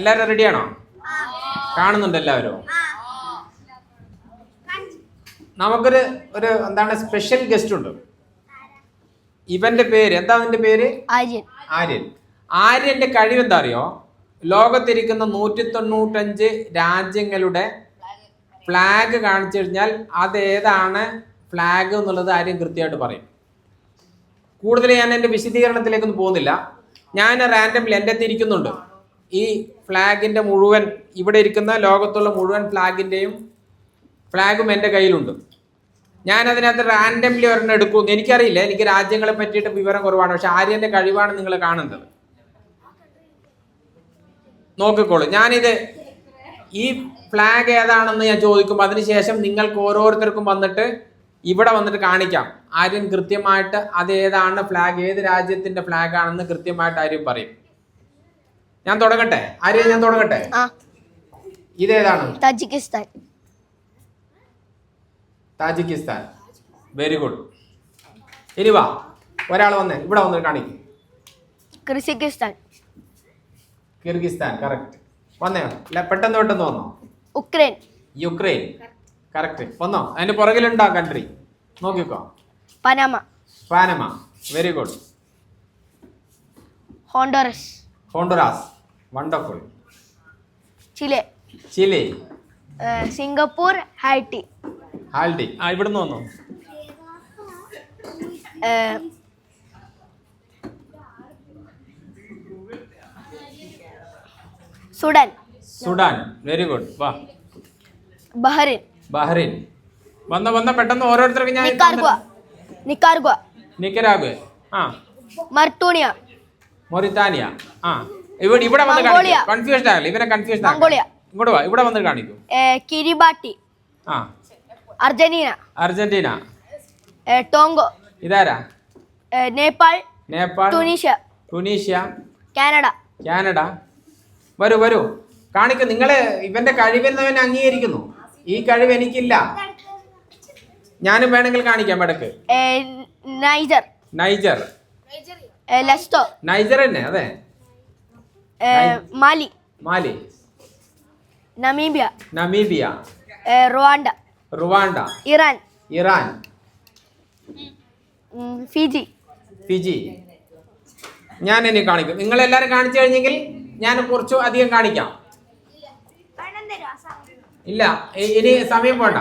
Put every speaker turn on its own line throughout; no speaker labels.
എല്ലാവരും റെഡിയാണോ കാണുന്നുണ്ട് എല്ലാവരും. നമുക്കൊരു ഒരു എന്താണ് സ്പെഷ്യൽ ഗസ്റ്റ് ഉണ്ട്. ഇവന്റെ പേര് എന്താ അതിന്റെ പേര്?
ആര്യൻ.
ആര്യൻ. ആര്യന്റെ കഴിവ് എന്താ അറിയോ? ലോകത്തിരിക്കുന്ന നൂറ്റി തൊണ്ണൂറ്റഞ്ച് രാജ്യങ്ങളുടെ ഫ്ലാഗ് കാണിച്ചു കഴിഞ്ഞാൽ അത് ഏതാണ് ഫ്ലാഗ് എന്നുള്ളത് ആര്യൻ കൃത്യമായിട്ട് പറയും. കൂടുതൽ ഞാൻ എന്റെ വിശദീകരണത്തിലേക്കൊന്നും പോകുന്നില്ല. ഞാൻ റാൻഡംലി എന്റെ അടുത്ത് ഇരിക്കുന്നുണ്ട്. ഈ ഫ്ലാഗിന്റെ മുഴുവൻ ഇവിടെ ഇരിക്കുന്ന ലോകത്തുള്ള മുഴുവൻ ഫ്ലാഗിന്റെയും ഫ്ലാഗും എന്റെ കയ്യിലുണ്ട്. ഞാൻ അതിനകത്ത് റാൻഡംലി ഒരെണ്ണം എടുക്കും. എനിക്കറിയില്ല. എനിക്ക് രാജ്യങ്ങളെ പറ്റിയിട്ട് വിവരം കുറവാണ്. പക്ഷെ ആര്യന്റെ കഴിവാണ് നിങ്ങൾ കാണുന്നത്. നോക്കിക്കോളൂ. ഞാനിത് ഈ ഫ്ലാഗ് ഏതാണെന്ന് ഞാൻ ചോദിക്കും അതിനുശേഷം നിങ്ങൾക്ക് ഓരോരുത്തർക്കും വന്നിട്ട് ഇവിടെ വന്നിട്ട് കാണിക്കാം. ആര്യൻ കൃത്യമായിട്ട് അത് ഏതാണ് ഫ്ലാഗ് ഏത് രാജ്യത്തിന്റെ ഫ്ലാഗ് ആണെന്ന് കൃത്യമായിട്ട് ആര്യൻ പറയും. ഞാൻ തുടങ്ങട്ടെ? ആര്യ ഞാൻ തുടങ്ങട്ടെ? ഇതേതാണ്?
താജിക്കിസ്ഥാൻ.
താജിക്കിസ്ഥാൻ. വെരി ഗുഡ് ഇനി വാ. ഒരാൾ വന്നേ. ഇവിടെ വന്ന് കാണിക്കും.
കിർഗിസ്ഥാൻ.
കിർഗിസ്ഥാൻ കറക്റ്റ് വന്നേ. അല്ല പെട്ടെന്ന് പെട്ടെന്ന് വന്നോ?
ഉക്രൈൻ.
യുക്രൈൻ. കറക്റ്റ് വന്നോ? അതിന്റെ പുറകിലുണ്ടോ കൺട്രി നോക്കിക്കോ.
Panama.
Panama. Very good
Honduras.
Honduras. Wonderful
Chile.
Chile.
Singapore Haiti.
Haiti. ആ ഇവിടുന്ന് വന്നു?
സുഡാൻ.
സുഡാൻ. വെരി ഗുഡ് വാ.
ബഹറിൻ.
ബഹ്റിൻ. വന്ന വന്ന പെട്ടെന്ന് ഓരോരുത്തർക്ക് ഞാൻ
നിക്കാർഗുവ. നിക്കാർഗുവ.
നിക്കരാഗ് ആ.
മർട്ടൂണിയ.
മൊറിത്താനിയ. ആ. ഇവിടെ ഇവിടെ വന്ന്. കാണിക്കും. കൺഫ്യൂഷൻ ആകല്ലേ? ഇവനെ കൺഫ്യൂഷൻ
മംഗോളിയ.
ഇങ്ങോട്ട് വാ ഇവിടെ വന്ന് കാണിക്കൂ.
കിരിബാട്ടി.
ആ.
അർജന്റീന.
അർജന്റീന.
ടോങ്കോ.
ഇതാരാ?
Nepal.
Nepal.
Tunisia
Tunisia
Canada.
Canada. വരൂ വരൂ. കാണിക്കൂ നിങ്ങൾ ഇവന്റെ കഴിവെന്നവൻ അംഗീകരിക്കുന്നു. ഈ കഴിവ് എനിക്കില്ല. ഞാനും വേണമെങ്കിൽ കാണിക്കാം
ഇടയ്ക്ക്. നൈജർ.
നൈജർ. നൈജർ തന്നെ അതെ.
Mali.
Mali.
Namibia.
Namibia.
Rwanda.
Rwanda.
Iran.
Iran.
Fiji.
Fiji. ഞാൻ ഇനി കാണിക്കും. നിങ്ങൾ എല്ലാവരും കാണിച്ചു കഴിഞ്ഞെങ്കിൽ ഞാൻ കുറച്ചു അധികം കാണിക്കാം. ഇല്ല ഇനി സമയം പോണ്ട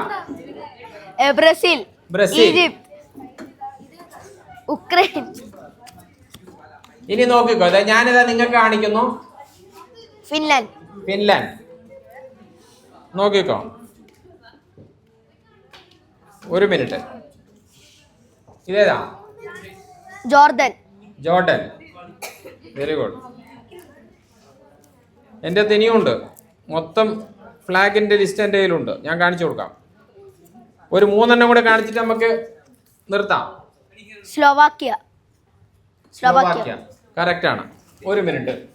ബ്രസീൽ.
ബ്രസീൽ.
ഈജിപ്ത്. ഉക്രൈൻ.
ഇനി നോക്കിക്കോ. അതെ ഞാനിതാ നിങ്ങൾക്ക് കാണിക്കുന്നു.
ഫിൻലാൻഡ്.
ഫിൻലാൻഡ്. നോക്കിക്കോ. ഒരു മിനിറ്റ്. ഇതേതാ?
ജോർദൻ.
ജോർഡൻ വെരി ഗുഡ് എന്റെ തിനിയുണ്ട് ഇനിയുണ്ട് മൊത്തം ഫ്ലാഗിന്റെ ലിസ്റ്റ് എന്റെ കയ്യിലുണ്ട്. ഞാൻ കാണിച്ചു കൊടുക്കാം. ഒരു മൂന്നെണ്ണം കൂടെ കാണിച്ചിട്ട് നമുക്ക് നിർത്താം.
സ്ലോവാക്യ. സ്ലോവാക്യ.
കറക്റ്റ് ആണ്. ഒരു മിനിറ്റ്.